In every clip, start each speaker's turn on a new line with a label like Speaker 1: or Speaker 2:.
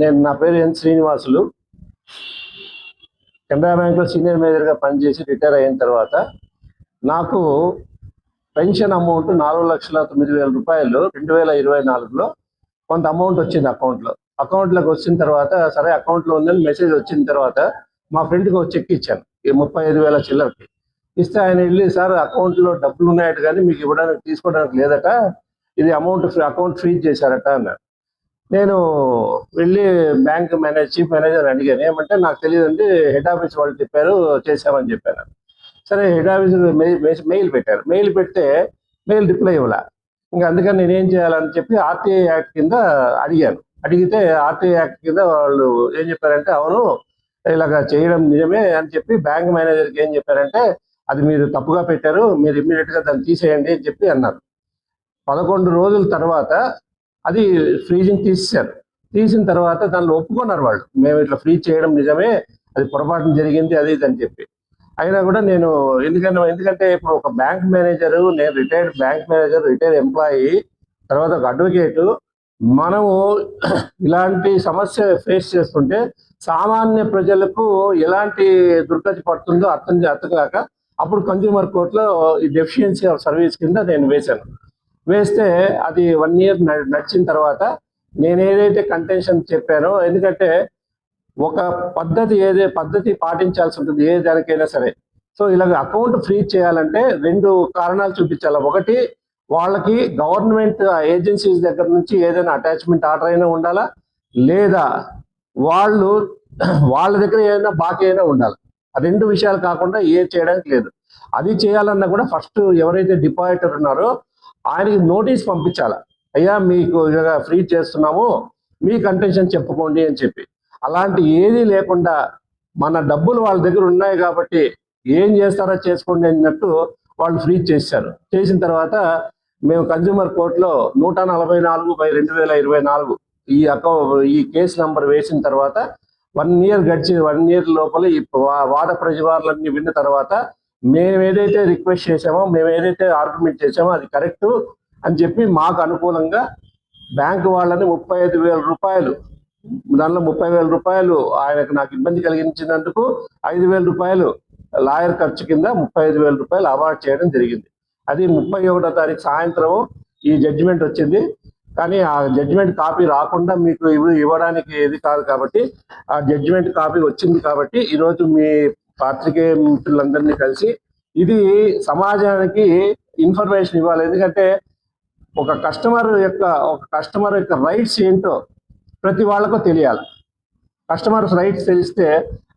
Speaker 1: నేను నా పేరు ఎన్ శ్రీనివాసులు. కెనరా బ్యాంక్లో సీనియర్ మేనేజర్గా పనిచేసి రిటైర్ అయిన తర్వాత నాకు పెన్షన్ అమౌంట్ నాలుగు లక్షల తొమ్మిది వేల రూపాయలు రెండు వేల ఇరవై నాలుగులో కొంత అమౌంట్ వచ్చింది అకౌంట్లో. అకౌంట్లోకి వచ్చిన తర్వాత సరే అకౌంట్లో ఉందని మెసేజ్ వచ్చిన తర్వాత మా ఫ్రెండ్కి ఒక చెక్ ఇచ్చాను ఈ ముప్పై ఐదు వేల చిల్లరకి. ఇస్తే ఆయన వెళ్ళి సార్ అకౌంట్లో డబ్బులు ఉన్నాయట కానీ మీకు ఇవ్వడానికి తీసుకోవడానికి లేదట. ఇది అమౌంట్ అకౌంట్ ఫ్రీజ్ చేశారట అన్నారు నేను వెళ్ళి బ్యాంక్ మేనేజర్ చీఫ్ మేనేజర్ అడిగాను. ఏమంటే నాకు తెలియదండి హెడ్ ఆఫీస్ వాళ్ళు చెప్పారు చేశామని చెప్పాను సరే హెడ్ ఆఫీస్ మెయిల్ పెట్టారు. మెయిల్ పెడితే మెయిల్ రిప్లై ఇవ్వాల. ఇంకా అందుకని నేనేం చేయాలని చెప్పి ఆర్టీఐ యాక్ట్ కింద అడిగాను. అడిగితే ఆర్టీఐ యాక్ట్ కింద వాళ్ళు ఏం చెప్పారంటే అవును ఇలాగ చేయడం నిజమే అని చెప్పి బ్యాంక్ మేనేజర్కి ఏం చెప్పారంటే అది మీరు తప్పుగా పెట్టారు మీరు ఇమ్మీడియట్గా గా దాన్ని తీసేయండి అని చెప్పి అన్నారు. పదకొండు రోజుల తర్వాత అది ఫ్రీజింగ్ తీసేశారు. తీసిన తర్వాత దానిలో ఒప్పుకున్నారు వాళ్ళు. మేము ఇట్లా ఫ్రీజ్ చేయడం నిజమే అది పొరపాటున జరిగింది అది ఇది అని చెప్పి. అయినా కూడా నేను ఎందుకంటే ఎందుకంటే ఇప్పుడు ఒక బ్యాంక్ మేనేజర్ నేను retired bank manager retired employee తర్వాత ఒక అడ్వకేటు మనము ఇలాంటి సమస్య ఫేస్ చేస్తుంటే సామాన్య ప్రజలకు ఎలాంటి దుర్గతి పడుతుందో అర్థం అర్థం కాక అప్పుడు కన్జ్యూమర్ కోర్టులో ఈ డెఫిషియన్సీ ఆఫ్ సర్వీస్ కింద నేను వేశాను. వేస్తే అది వన్ ఇయర్ నడిచిన తర్వాత నేను ఏదైతే కంటెన్షన్ చెప్పానో ఎందుకంటే ఒక పద్ధతి ఏదే పద్ధతి పాటించాల్సి ఉంటుంది ఏ దానికైనా సరే. సో ఇలాగ అకౌంట్ ఫ్రీజ్ చేయాలంటే రెండు కారణాలు చూపించాలి. ఒకటి వాళ్ళకి గవర్నమెంట్ ఏజెన్సీస్ దగ్గర నుంచి ఏదైనా అటాచ్మెంట్ ఆర్డర్ అయినా ఉండాలా? లేదా వాళ్ళు వాళ్ళ దగ్గర ఏదైనా బాకీ అయినా ఉండాలి? రెండు విషయాలు కాకుండా ఏ చేయడానికి లేదు. అది చేయాలన్నా కూడా ఫస్ట్ ఎవరైతే డిపాజిటర్ ఉన్నారో ఆయనకి నోటీస్ పంపించాలి? అయ్యా మీకు ఇలాగ ఫ్రీ చేస్తున్నాము మీ కంటెన్షన్ చెప్పుకోండి అని చెప్పి. అలాంటి ఏదీ లేకుండా మన డబ్బులు వాళ్ళ దగ్గర ఉన్నాయి కాబట్టి ఏం చేస్తారో చేసుకోండి అన్నట్టు వాళ్ళు ఫ్రీ చేశారు. చేసిన తర్వాత మేము కన్జ్యూమర్ కోర్టులో నూట నలభై నాలుగు బై రెండు వేల ఇరవై నాలుగు ఈ అకౌంట్ ఈ కేసు నంబర్ వేసిన తర్వాత వన్ ఇయర్ గడిచి వన్ ఇయర్ లోపల ఈ వాద ప్రతివాదులన్నీ విన్న తర్వాత మేము ఏదైతే రిక్వెస్ట్ చేసామో మేము ఏదైతే ఆర్గ్యుమెంట్ చేసామో అది కరెక్ట్ అని చెప్పి మాకు అనుకూలంగా బ్యాంకు వాళ్ళని ముప్పై ఐదు వేల రూపాయలు దానిలో ముప్పై వేల రూపాయలు ఆయనకు నాకు ఇబ్బంది కలిగించినందుకు ఐదు వేల రూపాయలు లాయర్ ఖర్చు కింద ముప్పై ఐదు వేల రూపాయలు అవార్డ్ చేయడం జరిగింది. అది ముప్పై ఒకటో తారీఖు సాయంత్రం ఈ జడ్జిమెంట్ వచ్చింది. కానీ ఆ జడ్జిమెంట్ కాపీ రాకుండా మీకు ఇవి ఇవ్వడానికి ఏది కాదు కాబట్టి ఆ జడ్జిమెంట్ కాపీ వచ్చింది కాబట్టి ఈరోజు మీ పాత్రికేయ మిత్రులందరినీ కలిసి ఇది సమాజానికి ఇన్ఫర్మేషన్ ఇవ్వాలి. ఎందుకంటే ఒక కస్టమర్ యొక్క ఒక కస్టమర్ యొక్క రైట్స్ ఏంటో ప్రతి వాళ్ళకు తెలియాలి. కస్టమర్స్ రైట్స్ తెలిస్తే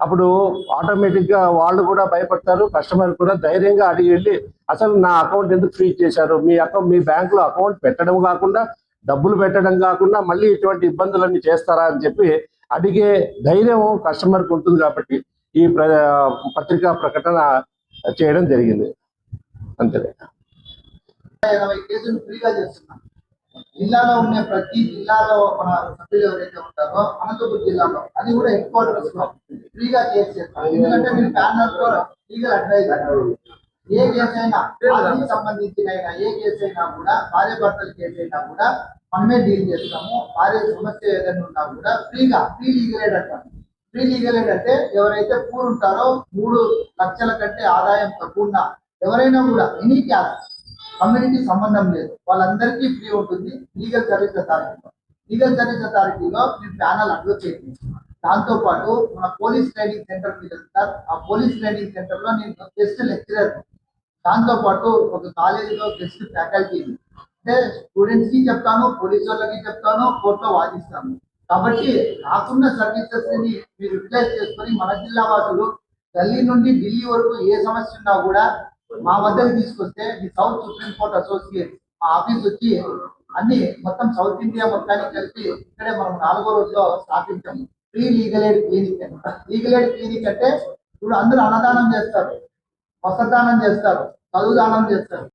Speaker 1: అప్పుడు ఆటోమేటిక్గా వాళ్ళు కూడా భయపడతారు. కస్టమర్ కూడా ధైర్యంగా అడిగి వెళ్ళి అసలు నా అకౌంట్ ఎందుకు ఫ్రీజ్ చేశారు? మీ అకౌంట్ మీ బ్యాంకులో అకౌంట్ పెట్టడం కాకుండా డబ్బులు పెట్టడం కాకుండా మళ్ళీ ఇటువంటి ఇబ్బందులన్నీ చేస్తారా? అని చెప్పి అడిగే ధైర్యం కస్టమర్కి ఉంటుంది కాబట్టి ఈ ప్ర పత్రికా ప్రకటన చేయడం జరిగింది. అంతే.
Speaker 2: ఇరవై కేసులు ఫ్రీగా చేస్తున్నాం. జిల్లాలో ఉండే ప్రతి జిల్లాలో మన సభ్యులు ఎవరైతే ఉంటారో అనంతపురం జిల్లాలో అది కూడా హెడ్ క్వార్టర్స్లో ఫ్రీగా కేసు ఎందుకంటే మీరు ప్యానల్లో లీగల్ అడ్వైజర్. ఏ కేసు అయినా ఆస్తికి సంబంధించిన అయినా ఏ కేసు అయినా కూడా భార్య భర్తల కేసు అయినా కూడా మనమే డీల్ చేస్తాము. భార్య సమస్య ఏదైనా ఉన్నా కూడా ఫ్రీగా free legal aid free legal aid అంటే ఎవరైతే పూర్ ఉంటారో మూడు లక్షల కంటే ఆదాయం తక్కువ ఎవరైనా కూడా ఎనీ క్యాస్ట్ కమ్యూనిటీ సంబంధం లేదు. వాళ్ళందరికీ ఫ్రీ ఉంటుంది లీగల్ సర్వీస్ అథారిటీలో. లీగల్ సర్వీస్ అథారిటీలో మీ ప్యానల్ అడ్వకేట్ దాంతో పాటు మన పోలీస్ ట్రైనింగ్ సెంటర్ మీద సార్ ఆ పోలీస్ ట్రైనింగ్ సెంటర్లో నేను గెస్ట్ లెక్చరర్. దాంతో పాటు ఒక కాలేజీలో గెస్ట్ ఫ్యాకల్టీ. అంటే స్టూడెంట్స్కి చెప్తాను పోలీస్ వాళ్ళకి చెప్తాను కోర్టులో వాదిస్తాను. కాబట్టి నాకున్న సర్వీసెస్ని మీరు యూటిలైజ్ చేసుకొని మన జిల్లా వాసులు ఢిల్లీ నుండి ఢిల్లీ వరకు ఏ సమస్య ఉన్నా కూడా మా వద్దకు తీసుకొస్తే మీ సౌత్ సుప్రీం కోర్ట్ అసోసియేట్ మా ఆఫీస్ వచ్చి అన్ని మొత్తం సౌత్ ఇండియా మొత్తానికి కలిపి ఇక్కడే మనం నాలుగో రోజులో స్థాపించాము. ఫ్రీ లీగల్ ఎయిడ్ క్లినిక్ అని. లీగల్ ఎయిడ్ క్లినిక్ అంటే ఇప్పుడు అందరూ అన్నదానం చేస్తారు. వస్త్రదానం చేస్తారు. చదువు దానం చేస్తారు.